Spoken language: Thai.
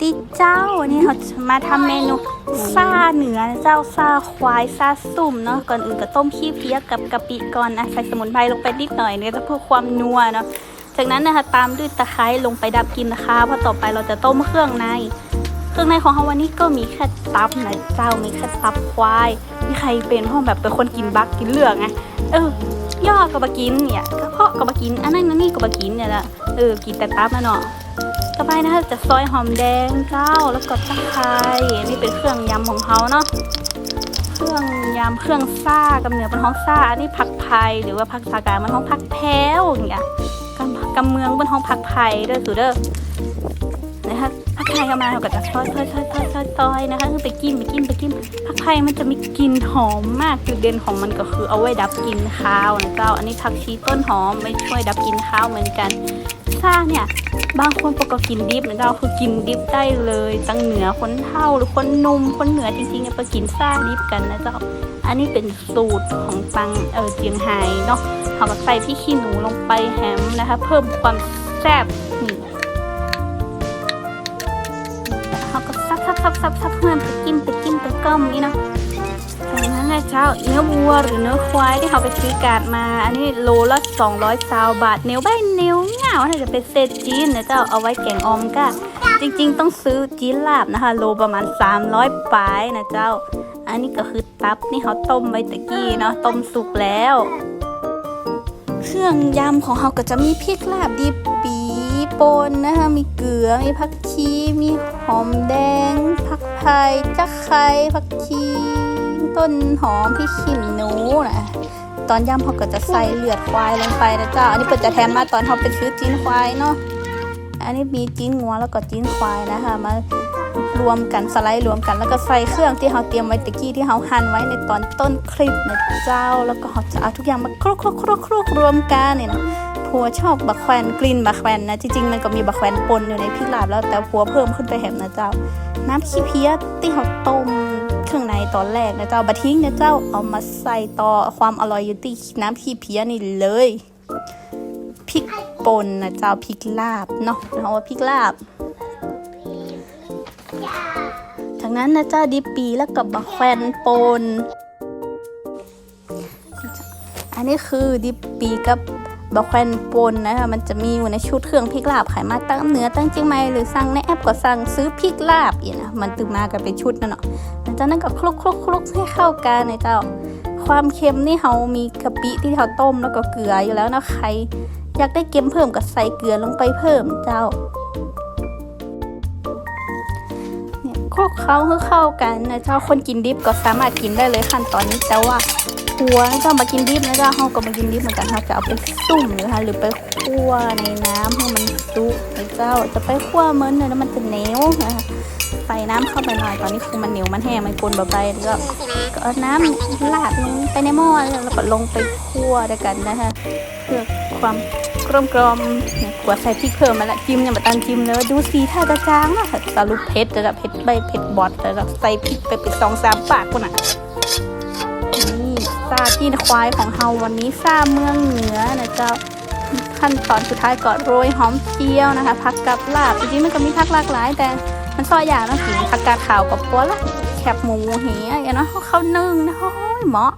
ติเจ้าวันนี้เราจะมาทำเมนูซาเหนือเจ้าซาควายซาสุ่มเนาะก่อนอื่นก็ต้มขี้เพี้ยกับกะปิก่อนนะใส่สมุนไพรลงไปนิดหน่อยเนี่ยจะเพื่อความนัวเนาะจากนั้นนะคะตามด้วยตะไคร้ลงไปดับกลินนะคะเพราะต่อไปเราจะต้มเครื่องใน เครื่องในของเราวันนี้ก็มีแค่ตับนะเจ้ามีแค่ตับควายมีใครเป็นห้องแบบเป็นคนกินบักกินเลือกไงเออย่อก็บกินเนี่ยกระเพาะก็บกินอันนั้นอันนี่ก็บกินเนี่ยละเออกินแต่ตับนะเนาะ ต่อไปนะคะจะซอยหอมแดงเจ้าแล้วก็ตะไคร้นี่เป็นเครื่องยำของเขาเนาะเครื่องยำเครื่องซ่ากับเหนือเป็นห้องซ่าอันนี้ผักไผ่หรือว่าผักสากามันห้องผักแพ้วอย่างเงี้ยกำกำเมืองเป็นห้องผักไผ่เด้อสุดเด้อนะคะผักไผ่เข้ามาเราก็จะซอยซอยซอยซอยซอยซอยนะคะคือไปกินไปกินไปกินผักไผ่มันจะมีกลิ่นหอมมากจุดเด่นของมันก็คือเอาไว้ดับกลิ่นข้าวนะเจ้า อันนี้ผักชีต้นหอมไม่ช่วยดับกลิ่นข้าวเหมือนกันซ่าเนี่ย บางคนปกติกินดิบนะเจ้าคือกินดิบได้เลยตั้งเหนือคนเท่าหรือคนนุ่มคนเหนือจริงๆเนี่ยไปกินซ่าดิบกันนะเจ้า อันนี้เป็นสูตรของตังเออเจียงไฮ้เนาะเขาก็ใส่พริกขี้หนูลงไปแฮมนะคะ เพิ่มความแซ่บนี่เขาก็ซับซับซับซับซับเพื่อนไปกินไปกินไปก้มนี่เนาะ จากนั้นนะเจ้าเนื้อวัวหรือเนื้อควายที่เขาไปซื้อกาดมา อันนี้โลละ200ซาวบาทเนื้อใบเนื้อเงาถ้าจะเป็นเศษจีนนะเจ้าเอาไว้แกงออมก้าจริงๆ ต้องซื้อจีนลาบนะคะ โลประมาณ 300ปลายนะเจ้า อันนี้ก็คือตับนี่เขาต้มไว้ตะกี้เนาะต้มสุกแล้ว เครื่องยำของเขาก็จะมีพริกลาบดิบปีปนนะคะมีเกลือมีผักชีมีหอมแดงผักไผ่จักไคร้ผักชี ต้นหอมพริกขี้หนูนะตอนยำเขาก็จะใส่เลือดควายลงไปนะเจ้า อันนี้เปิดจะแถมมาตอนเขาไปซื้อจีนควายเนาะ อันนี้มีจีนงัวแล้วก็จีนควายนะคะมารวมกันสไลด์รวมกันแล้วก็ใส่เครื่องที่เขาเตรียมไว้ตะกี้ที่เขาหั่นไว้ในตอนต้นคลิปนะเจ้า แล้วก็เขาจะเอาทุกอย่างมาคลุกคลุกคลุกคลุกรวมกันเนี่ยนะผัวชอบบักแควนกลิ่นบักแควนนะจริงๆมันก็มีบักแควนปนอยู่ในพริกลาบแล้วแต่ผัวเพิ่มขึ้นไปแหมนะเจ้า น้ำขี้เพี้ยที่เขาต้ม ตอนแรกนะเจ้าบะทิ้งนะเจ้าเอามาใส่ต่อความอร่อยอยู่ที่น้ำขี้เพี้ยนี่เลยพริกป่นนะเจ้าพริกลาบเนาะเอาว่าพริกลาบจากนั้นนะเจ้าดิปีแล้วกับบักแควนปนอันนี้คือดิปีกับ บะแควนปนนะคะมันจะมีอยู่ในชุดเครื่องพริกลาบขายมาตั้งเนื้อตั้งเจียงใหม่หรือสั่งในแอปก็สั่งซื้อพริกลาบอีกนะมันตึงมากันเป็นชุดนั่นเนาะหลังจากนั้นก็คลุกคลุกคลุกให้เข้ากันนะเจ้า ความเค็มนี่เขามีกะปิที่เขาต้มแล้วก็เกลืออยู่แล้วนะใคร อยากได้เค็มเพิ่มก็ใส่เกลือลงไปเพิ่มเจ้าเนี่ยคลุกเคล้าให้เข้ากันนะเจ้าคนกินดิบก็สามารถกินได้เลยขั้นตอนนี้แต่ว่า หัวจะมากินดิบนะจ๊ะเขาก็มากินดิบเหมือนกันค่ะจะเอาไปตุ่มหรือคะหรือไปคั่วในน้ำให้มันสุกนะเจ้าจะไปคั่วเหมือนเนยแล้วมันจะเหนียวนะคะใส่น้ำเข้าไปหน่อยตอนนี้คือมันเหนียวมันแห้งมันกลนไปแล้วก็ก็เอาน้ำลาดลงไปในหม้อแล้วก็ลงไปคั่วด้วยกันนะคะเพื่อความกลมกลมๆเนี่ยกว่าใส่พริกเพิ่มมาละจิ้มเนี่ยมาตันจิ้มเนื้อดูสีท่าจะจางนะสรุปเผ็ดจะเผ็ดใบเผ็ดบอดแต่ใส่พริกไปเป็นสองสามปากคนอะ กีนควายของเฮาวันนี้ซาเมืองเหนือนะเจ้าขั้นตอนสุดท้ายก็โรยหอมเจียวนะคะผักกับลาบจริงๆมันก็มีผักหลากหลาย แต่มันซอยอย่างนะสีผักกาดขาวกับปัวละแคบหมูเหี้ยเนาะเขานึ่งนะโอ้ยเหมาะ